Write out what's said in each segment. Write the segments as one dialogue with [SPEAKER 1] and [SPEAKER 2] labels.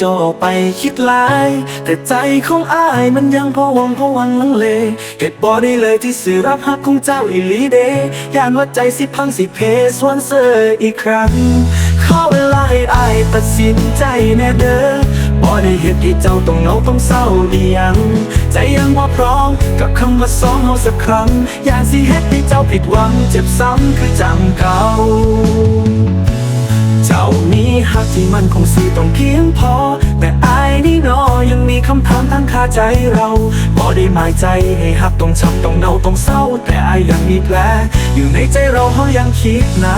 [SPEAKER 1] เจ้าออกไปคิดหลาย แต่ใจของอายมันยังพะวังพะวังลังเลเหตุบ่ได้เลยที่สื่อรับฮักของเจ้าอีหลีเดย่านว่าใจสิพังสิเพสวนเซอร์อีกครั้ง ขอเวลาให้อายตัดสินใจแน่เด้อบ่ได้เหตุที่เจ้าต้องเหงาต้องเศร้าดียัง ใจยังว่าพร้อมกับคำว่าสองเฮาสักครั้ง อย่าสิเฮ็ดให้เจ้าผิดหวังเจ็บซ้ำคือจังเก่าเจ้า มีหักที่มันคงสิต้องเพียงพอ แต่อายนี่นอยังมีคำถามทั้งคาใจเราบ่ได้หมายใจให้หักต้องช้ำต้องเนาต้องเศร้า แต่อายยังมีแผลอยู่ในใจเราเขายังคิดนะ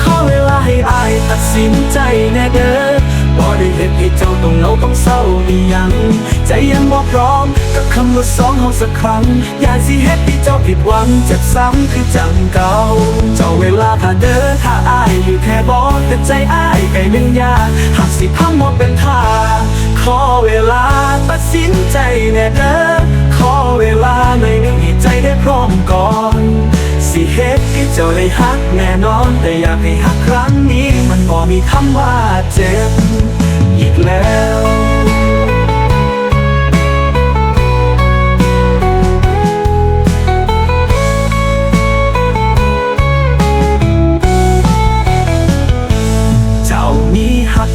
[SPEAKER 1] ขอเวลาให้อายตัดสินใจแน่เด้อบ่ ได้เห็นให้เจ้าต้องเหงาต้องเศร้าดียัง ใจยังบ่พร้อมกับคำว่าสองเฮาสักครั้ง อย่าสิเฮ็ดให้เจ้าผิดหวังเจ็บซ้ำคือจังเก่า เจ้าเวลาถ้าเด้อถ้าอายอยู่แค่บ่แต่ใจอายไกลหนึ่งยาหากสิพังหมดเป็นท่าขอเวลาตัดสินใจแน่เด้อขอเวลาหน่อยนึงให้ใจได้พร้อมก่อนสิเฮ็ดให้เจ้าได้ฮักแน่นอน แต่อยากให้ฮักครั้งนี้ มันบ่มีคำว่าเจ็บ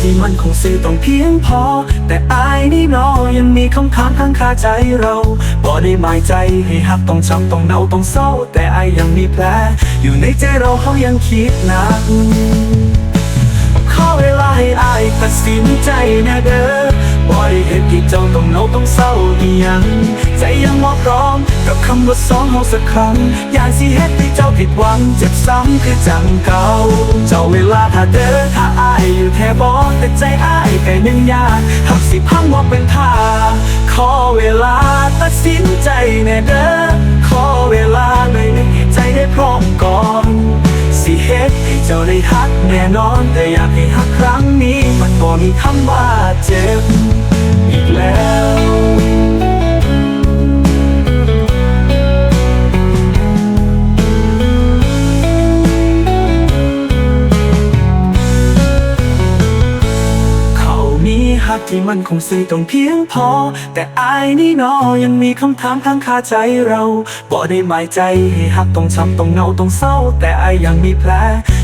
[SPEAKER 1] ที่มันคงซื้อต้องเพียงพอ แต่อายนี่นอยังมีคำถามข้างคาใจเราบ่ได้หมายใจให้หักต้องช้ำต้องเนาต้องเศร้า แต่อายยังมีแผลอยู่ในใจเราเขายังคิดหนักขอเวลาให้อายตัดสินใจนะเด้อ บ่ได้เห็นที่เจ้าต้องเหงาต้องเศร้าอีหยังใจยังบ่พร้อมกับคำว่าสองเฮาสักครั้งอย่าสิเฮ็ดให้เจ้าผิดหวังเจ็บซ้ำคือจังเก่าเจ้าเวลาถ้าเด้อถ้าอายอยู่แค่บ่แต่ใจอายไกลหนึ่งยากหากสิพังบ่เป็นท่าขอเวลาตัดสินใจแน่เด้อขอเวลาหน่อยนึงให้ใจได้พร้อมก่อนสิเฮ็ดให้เจ้าได้ฮักแน่นอนแต่อยากให้ฮักครั้งนี้มันบ่มีคำว่าเจ็บ อีกแล้ว เขามีฮักที่มันคงสื่อต้องเพียงพอ แต่อายนี่นอยังมีคำถามข้างคาใจเราบ่ได้หมายใจให้ฮักต้องช้ำต้องเงาต้องเศร้า แต่อายยังมีแผล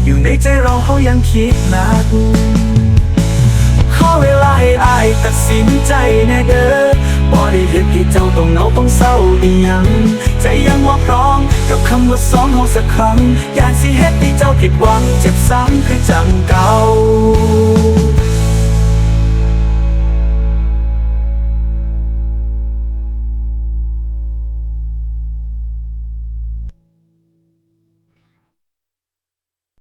[SPEAKER 1] อยู่ในใจเราเขายังคิดหนัก ตัดสินใจแน่เด้อบ่ได้เห็นที่เจ้าต้องเหงาต้องเศร้าอีหยัง ใจยังว่าพร้อมกับคำว่าสองเฮาสักครั้งอยากสิเฮ็ดให้เจ้าผิดหวัง เจ็บซ้ำคือจังเก่า